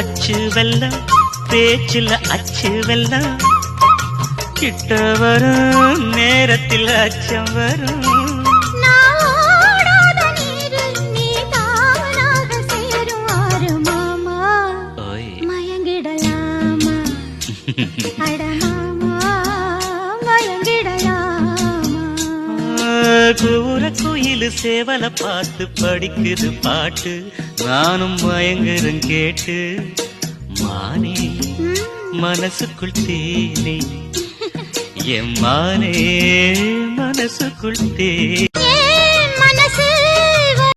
அச்சு வெல்லம் பேச்சில் அச்சு வெல்லம் கிட்ட வரும் நேரத்தில் அச்சம் வரும் நான் ஓடாத நீரில் நீ தானாக சேருவாரு மாமா ஓய் மயங்கிடலாமா அட கூற குயில் சேவல பார்த்து படிக்குது பாட்டு. நானும் மயங்குறேன் கேட்டு மானே மனசுக்குள் தேனே. என் மானே மனசுக்குள் தே